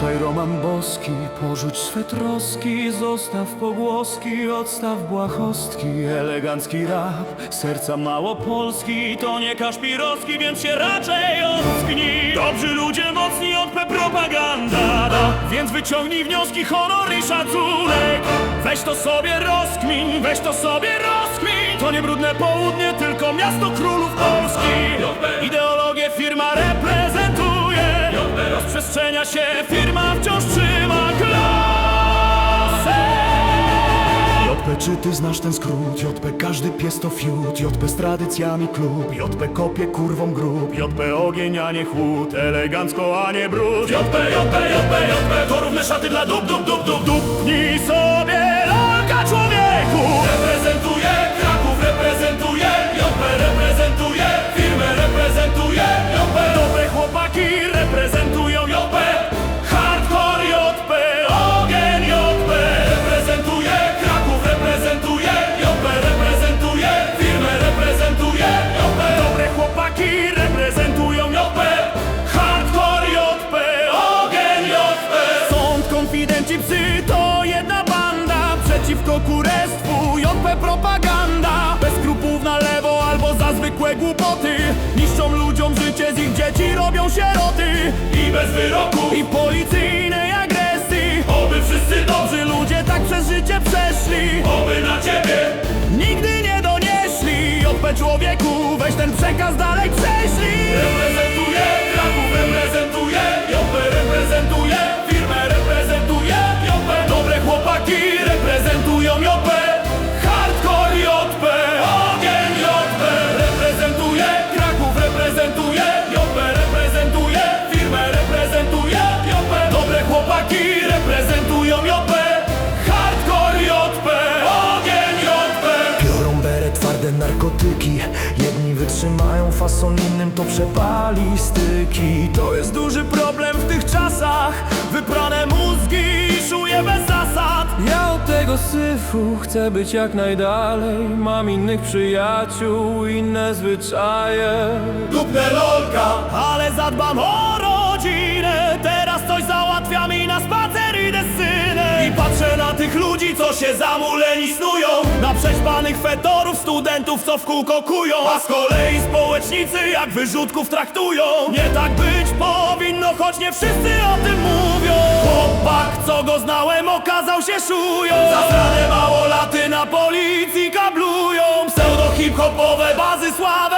Roman Boski, porzuć swe troski, zostaw pogłoski, odstaw błahostki, elegancki rap, serca małopolski, to nie kaszpirowski, więc się raczej ocknij. Dobrzy ludzie mocni od propaganda, da. więc wyciągnij wnioski, honor i szacunek. Weź to sobie rozkmin, weź to sobie rozkmin, to nie brudne południe, tylko miasto królów Polski. Ideologię firma reprezentuje, rozprzestrzenia się firma wciąż trzyma klasę. JP, czy ty znasz ten skrót? JP, każdy pies to fiut. JP z tradycjami klub. JP kopie kurwą grób. JP ogień, a nie chłód. Elegancko, a nie brud. JP, JP, JP, JP To równe szaty dla dup, dup, dup, dup. Dupnij sobie lalka człowieku konfidenci, psy to jedna banda. Przeciwko kurestwu JP propaganda. Bez skrupułów na lewo albo za zwykłe głupoty. Niszczą ludziom życie, z ich dzieci robią sieroty. I bez wyroku i policyjnej agresji. Oby wszyscy dobrzy ludzie tak przez życie przeszli. Oby na ciebie nigdy nie donieśli. JP człowieku, weź ten przekaz dalej prześlij. Reprezentuje Kraków, reprezentuje Jedni wytrzymają fason, innym to przepali styki To jest duży problem w tych czasach. Wyprane mózgi i szuję bez zasad. Ja od tego syfu chcę być jak najdalej. Mam innych przyjaciół, inne zwyczaje. Dupnę lolka, ale zadbam o rodzinę. Teraz coś załatwia mi na spacer idę z synem. I patrzę na tych ludzi, co się zamuleni snują Na prześpanych fetorów, studentów, co w kółko kują. A z kolei społecznicy jak wyrzutków traktują. Nie tak być powinno, choć nie wszyscy o tym mówią. Chłopak, co go znałem, okazał się szują. Zasrane małolaty na policji kablują. Pseudo hip-hopowe bazy sławę